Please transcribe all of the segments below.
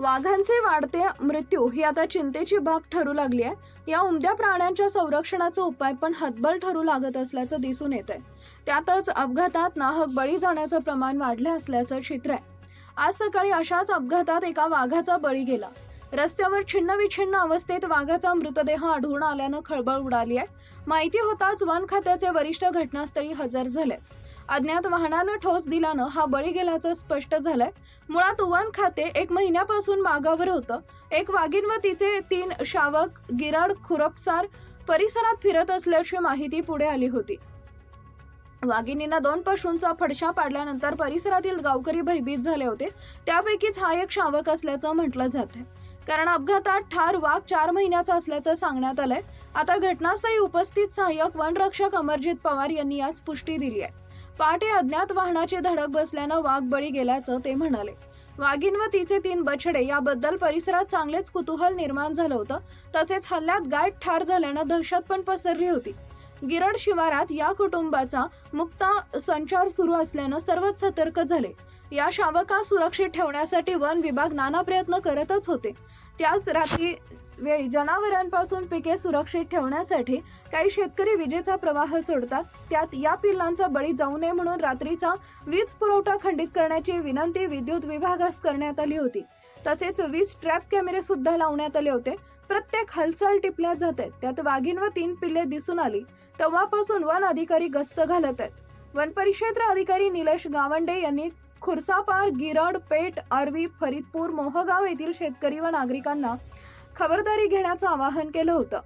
वाघांचे वाढते मृत्यू ही आता चिंतेची बाब ठरू लागली आहे. या उमद्या प्राण्यांच्या संरक्षणाचा उपाय पण हतबल ठरू लागत असल्याचं दिसून येत आहे त्यातच अपघातात नाहक बळी जाण्याचं प्रमाण वाढलं असल्याचं चित्र आहे. आज सकाळी अशाच अपघातात एका वाघाचा बळी गेला. रस्त्यावर छिन्नविछिन्न अवस्थेत वाघाचा मृतदेह आढळून आल्यानं खळबळ उडाली आहे. माहिती होताच वन खात्याचे वरिष्ठ घटनास्थळी हजर झाले. अज्ञात वाहनानं ठोस दिल्यानं हा बळी गेल्याचं स्पष्ट झालंय. मुळात वन खाते एक महिन्यापासून मागावर होतं. एक वाघीण व तिचे तीन शावक गिराड खुरपसार परिसरात फिरत असल्याची माहिती पुढे आली होती. वाघिणींना दोन पशूंचा फडशा पाडल्यानंतर परिसरातील गावकरी भयभीत झाले होते. त्यापैकीच हा एक शावक असल्याचं म्हटलं जातंय. कारण अपघातात ठार वाघ चार महिन्याचा असल्याचं सांगण्यात आलंय. आता घटनास्थळी उपस्थित सहाय्यक वनरक्षक अमरजित पवार यांनी आज पुष्टी दिली आहे. पहाटे अज्ञात वाहनाची धडक बसल्यानं वाघ बळी गेल्याचं ते म्हणाले. वाघीण व तिचे तीन बछडे याबद्दल परिसरात चांगलेच कुतूहल निर्माण झालं होतं. तसेच हल्ल्यात गाय ठार झाल्यानं दहशत पण पसरली होती. गिरड शिवारात या कुटुंबाचा मुक्ता संचार सुरू असल्यानं सर्वच सतर्क झाले. या शावकास सुरक्षित ठेवण्यासाठी वन विभाग नाना प्रयत्न करतच होते. त्याच रात्री वेळी जनावरांपासून पिके सुरक्षित ठेवण्यासाठी काही शेतकरी विजेचा प्रवाह सोडतात. त्यात या पिल्लांचा बळी जाऊ नये म्हणून रात्रीचा वीज पुरवठा खंडित करण्याची विनंती विद्युत विभागास करण्यात आली होती. तसेच वीज ट्रॅप कॅमेरे सुद्धा लावण्यात आले होते. प्रत्येक हालचाल टिपल्या जात. आहेत त्यात वाघीण व तीन पिल्ले दिसून आली. तेव्हापासून वन अधिकारी गस्त घालत आहेत. वन परिक्षेत्र अधिकारी निलेश गावंडे यांनी खुर्सापार गिरड पेठ आर्वी फरीदपूर मोहगाव येथील शेतकरी व नागरिकांना खबरदारी घेण्याचं आवाहन केलं होतं.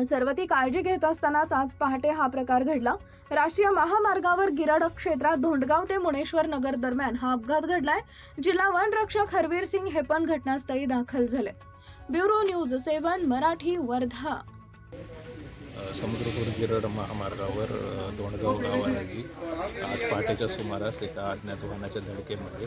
सर्व ती काळजी घेत असतानाच आज पहाटे हा प्रकार घडला. राष्ट्रीय महामार्गावर गिरड क्षेत्रात धोंडगाव ते मुनेश्वर नगर दरम्यान हा अपघात घडलाय. जिल्हा वन रक्षक हरवीर सिंग हे पण घटनास्थळी दाखल झाले. Bureau news seven Marathi Wardha. Samudrapur Girad महामार्गावर अ, दोंडगाव गावानजीक आज पहाटेच्या सुमारास एका अज्ञात वाहनाच्या धडकेमध्ये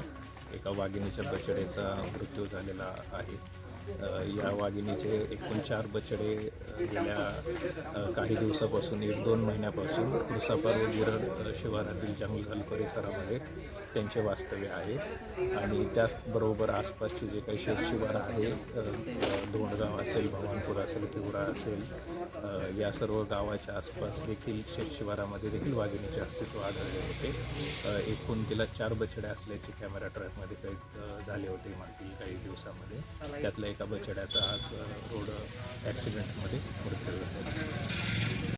एका वाघिणीच्या बछडेचा मृत्यू झालेला आहे. या वाघिणीचे एकूण चार बछडे गेल्या काही दिवसापासून एक दोन महिन्यापासून कुसापार व गिरड शिवारातील जंगल परिसरामध्ये त्यांचे वास्तव्य आहे. आणि त्याचबरोबर आसपासचे जे काही शेतशिवार आहे धोंडगाव असेल भवानपूर असेल तिवरा असेल या सर्व गावाच्या आसपास देखील शेतशिवारामध्ये देखील वाघिणीचे अस्तित्व आढळले होते. एकूण तिला चार बछडे असल्याचे कॅमेरा ट्रॅकमध्ये काही झाले होते मागील काही दिवसामध्ये. त्यातल्या एका बछड्याचा आज रोड ॲक्सिडेंटमध्ये मृत्यू झाला.